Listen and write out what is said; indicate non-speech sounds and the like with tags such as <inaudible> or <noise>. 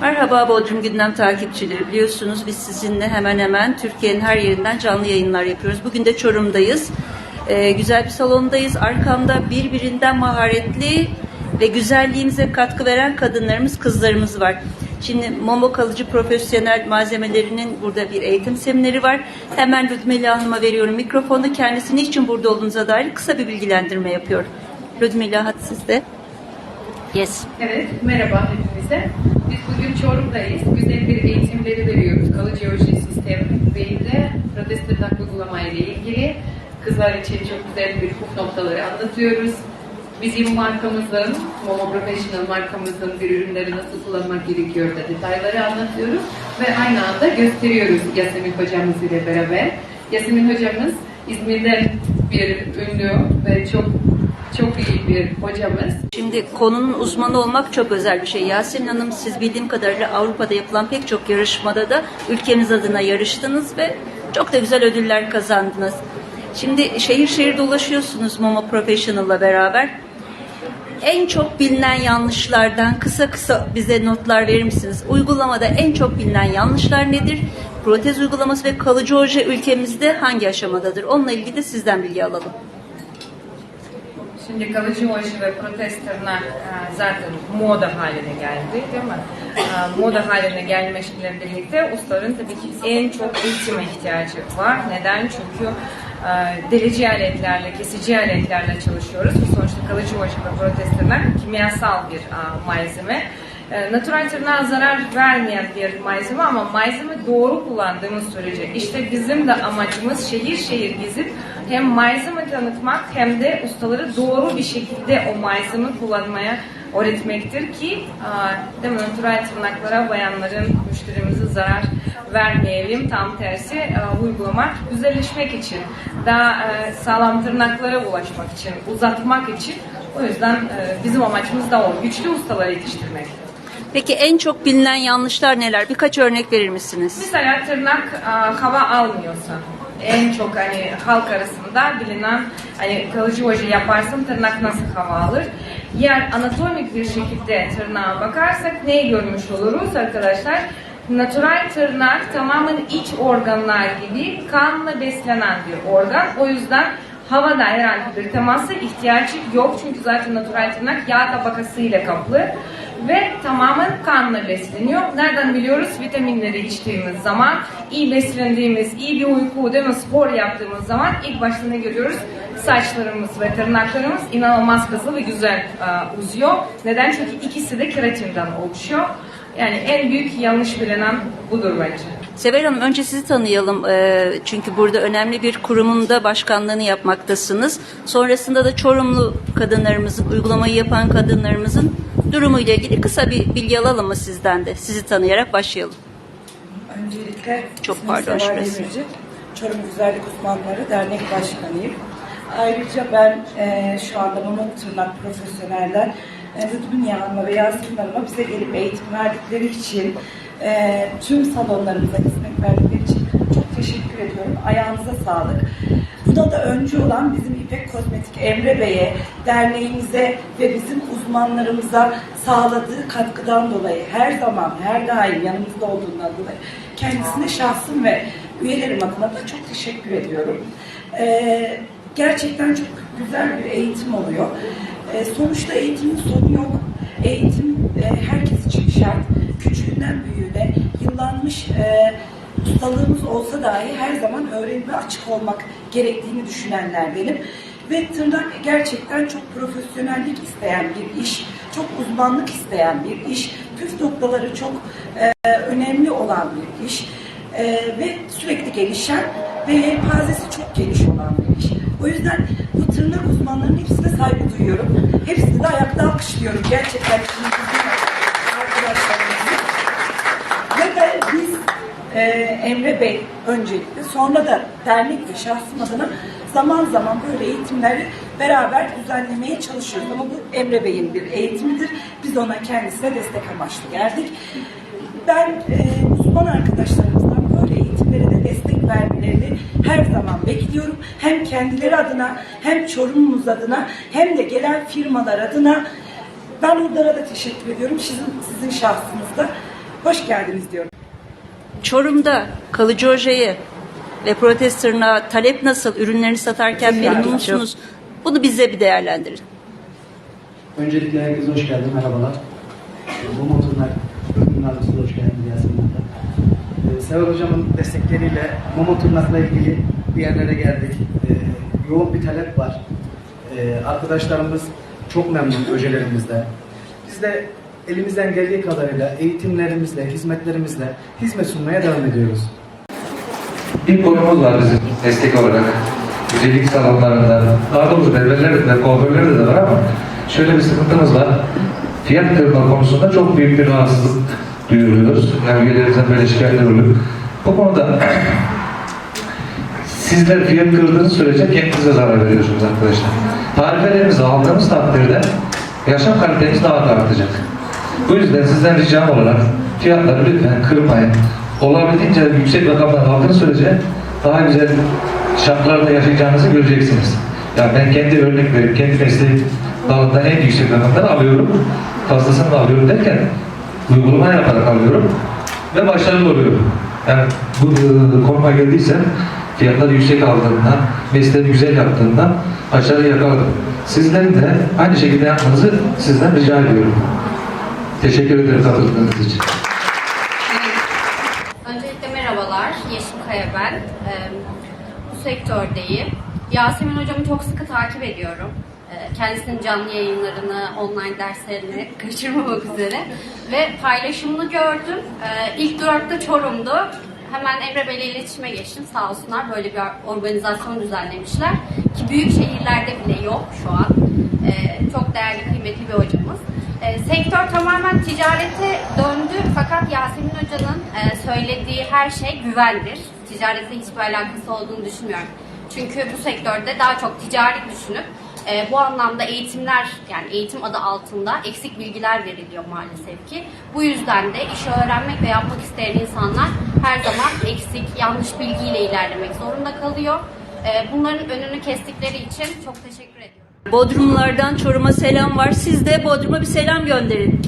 Merhaba Bodrum Gündem takipçileri. Biliyorsunuz biz sizinle hemen hemen Türkiye'nin her yerinden canlı yayınlar yapıyoruz. Bugün de Çorum'dayız. Ee, güzel bir salondayız. Arkamda birbirinden maharetli ve güzelliğimize katkı veren kadınlarımız, kızlarımız var. Şimdi Momo Kalıcı Profesyonel Malzemelerinin burada bir eğitim semineri var. Hemen Ludmila Hanım'a veriyorum mikrofonu. Kendisi niçin burada olduğunuza dair kısa bir bilgilendirme yapıyor. Ludmila hadi siz de. Yes. Evet, merhaba hepinize. Biz bugün Çorum'dayız. Güzel bir eğitimleri veriyoruz. Kalıcı jeoloji sistemi ve de protest tırnak uygulama ile ilgili kızlar için çok güzel bir puf noktaları anlatıyoruz. Bizim markamızın, Momo Professional markamızın bir ürünleri nasıl kullanmak gerekiyor da detayları anlatıyoruz ve aynı anda gösteriyoruz Yasemin hocamız ile beraber. Yasemin hocamız İzmir'den bir ünlü ve çok çok iyi bir hocamız. Şimdi konunun uzmanı olmak çok özel bir şey. Yasemin Hanım siz bildiğim kadarıyla Avrupa'da yapılan pek çok yarışmada da ülkemiz adına yarıştınız ve çok da güzel ödüller kazandınız. Şimdi şehir şehir dolaşıyorsunuz Momo Professional'la beraber. En çok bilinen yanlışlardan kısa kısa bize notlar verir misiniz? Uygulamada en çok bilinen yanlışlar nedir? Protez uygulaması ve kalıcı oje ülkemizde hangi aşamadadır? Onunla ilgili de sizden bilgi alalım. Şimdi kalıcı oje ve protez e, zaten moda haline geldi değil mi? E, Moda haline gelmesiyle birlikte ustaların tabii ki en çok eğitime ihtiyacı var. Neden? Çünkü e, delici aletlerle, kesici aletlerle çalışıyoruz. Sonuçta kalıcı oje ve protez kimyasal bir malzeme. E, Natural tırnağa zarar vermeyen bir malzeme ama malzeme doğru kullandığımız sürece işte bizim de amacımız şehir şehir gezip hem malzeme tanıtmak hem de ustaları doğru bir şekilde o malzeme kullanmaya öğretmektir ki değil mi, natural tırnaklara bayanların müşterimize zarar vermeyelim. Tam tersi uygulamak, güzelleşmek için, daha sağlam tırnaklara ulaşmak için, uzatmak için. O yüzden bizim amacımız da o. Güçlü ustaları yetiştirmek. Peki en çok bilinen yanlışlar neler? Birkaç örnek verir misiniz? Mesela tırnak e, hava almıyorsa en çok hani halk arasında bilinen hani kalıcı oje yaparsın tırnak nasıl hava alır? Eğer anatomik bir şekilde tırnağa bakarsak neyi görmüş oluruz arkadaşlar? Natural tırnak tamamen iç organlar gibi kanla beslenen bir organ. O yüzden havada herhangi bir temasa ihtiyacı yok. Çünkü zaten natural tırnak yağ tabakası ile kaplı ve tamamen kanla besleniyor. Nereden biliyoruz? Vitaminleri içtiğimiz zaman, iyi beslendiğimiz, iyi bir uyku, değil mi? spor yaptığımız zaman ilk başta ne görüyoruz? Saçlarımız ve tırnaklarımız inanılmaz hızlı ve güzel e, uzuyor. Neden? Çünkü ikisi de keratinden oluşuyor. Yani en büyük yanlış bilinen budur bence. Sever Hanım önce sizi tanıyalım. Ee, çünkü burada önemli bir kurumun da başkanlığını yapmaktasınız. Sonrasında da Çorumlu kadınlarımızın, uygulamayı yapan kadınlarımızın durumuyla ilgili kısa bir bilgi alalım mı sizden de? Sizi tanıyarak başlayalım. Öncelikle Çok pardon, şurası. Demirci. Çorum Güzellik Uzmanları Dernek Başkanıyım. Ayrıca ben e, şu anda Mama Tırnak Profesyoneller e, Lütfü Hanım'a ve Yasemin Hanım'a bize gelip eğitim verdikleri için e, tüm salonlarımıza hizmet verdikleri için çok teşekkür ediyorum. Ayağınıza sağlık. Buna da öncü olan bizim İpek Kozmetik Emre Bey'e, derneğimize ve bizim uzmanlarımıza sağladığı katkıdan dolayı her zaman, her daim yanımızda olduğundan dolayı kendisine şahsım ve üyelerim adına da çok teşekkür ediyorum. Ee, gerçekten çok güzel bir eğitim oluyor. Ee, sonuçta eğitimin sonu yok. Eğitim e, herkes için şart. Küçüğünden büyüğüne yıllanmış e, ustalığımız olsa dahi her zaman öğrenime açık olmak gerektiğini düşünenlerdenim. Ve tırnak gerçekten çok profesyonellik isteyen bir iş, çok uzmanlık isteyen bir iş, püf noktaları çok e, önemli olan bir iş E, ve sürekli gelişen ve yelpazesi çok geniş olan bir iş. O yüzden tırnak uzmanlarının hepsine saygı duyuyorum. Hepsini de ayakta alkışlıyorum gerçekten. Şimdi arkadaşlarımızı. Ve de biz e, Emre Bey öncelikle sonra da dernek ve şahsım adına zaman zaman böyle eğitimleri beraber düzenlemeye çalışıyoruz. Ama bu Emre Bey'in bir eğitimidir. Biz ona kendisine destek amaçlı geldik. Ben e, uzman arkadaşlarımızdan böyle eğitimlere de destek vermelerini her zaman bekliyorum. Hem kendileri adına hem Çorum'umuz adına hem de gelen firmalar adına ben onlara da teşekkür ediyorum. Sizin, sizin şahsınızda hoş geldiniz diyorum. Çorum'da kalıcı ojeyi ve protez talep nasıl? Ürünlerini satarken memnun musunuz? Bunu bize bir değerlendirin. Öncelikle herkese hoş geldin, merhabalar. Bu motorlar, adresi hoş geldin Yasemin Hanım. Ee, Sever Hocam'ın destekleriyle Momo Tırnak'la ilgili bir yerlere geldik. Ee, yoğun bir talep var. Ee, arkadaşlarımız çok memnun projelerimizde. Biz de elimizden geldiği kadarıyla eğitimlerimizle, hizmetlerimizle hizmet sunmaya devam ediyoruz. Bir konumuz var bizim destek olarak. Güzellik salonlarında, daha doğrusu berberlerde de, kuaförlerde de var ama şöyle bir sıkıntımız var. Fiyat kırma konusunda çok büyük bir rahatsızlık duyuyoruz. Yani üyelerimizden böyle şikayetler oluyor. Bu konuda <clears throat> sizler fiyat kırdığınız sürece kendinize zarar veriyorsunuz arkadaşlar. Tarifelerimizi aldığımız takdirde yaşam kalitemiz daha da artacak. Bu yüzden sizden ricam olarak fiyatları lütfen kırmayın. Olabildiğince yüksek rakamlar aldığınız sürece daha güzel şartlarda yaşayacağınızı göreceksiniz. Yani ben kendi örnek verip kendi mesleğim dalında en yüksek rakamları alıyorum. Fazlasını da alıyorum derken uygulama yaparak alıyorum ve başarılı oluyorum. Yani bu e, konuma geldiysem fiyatları yüksek aldığımda, mesleği güzel yaptığımda başarı yakaladım. Sizlerin de aynı şekilde yapmanızı sizden rica ediyorum. Teşekkür ederim katıldığınız için. Öncelikle merhabalar, Yeşim Kaya ben. Ee, bu sektördeyim. Yasemin hocamı çok sıkı takip ediyorum. Ee, kendisinin canlı yayınlarını, online derslerini kaçırmamak üzere. Ve paylaşımını gördüm. Ee, ilk durakta Çorum'du. Hemen Emre Bey'le iletişime geçtim. Sağ olsunlar böyle bir organizasyon düzenlemişler. Ki büyük şehirlerde bile yok şu an. Ee, çok değerli, kıymetli bir hocamız. E, sektör tamamen ticarete döndü fakat Yasemin Hoca'nın e, söylediği her şey güvendir. Ticaretle hiçbir alakası olduğunu düşünmüyorum. Çünkü bu sektörde daha çok ticari düşünüp e, bu anlamda eğitimler yani eğitim adı altında eksik bilgiler veriliyor maalesef ki. Bu yüzden de işi öğrenmek ve yapmak isteyen insanlar her zaman eksik, yanlış bilgiyle ilerlemek zorunda kalıyor. E, bunların önünü kestikleri için çok teşekkür ediyorum. Bodrumlardan Çorum'a selam var. Siz de Bodrum'a bir selam gönderin.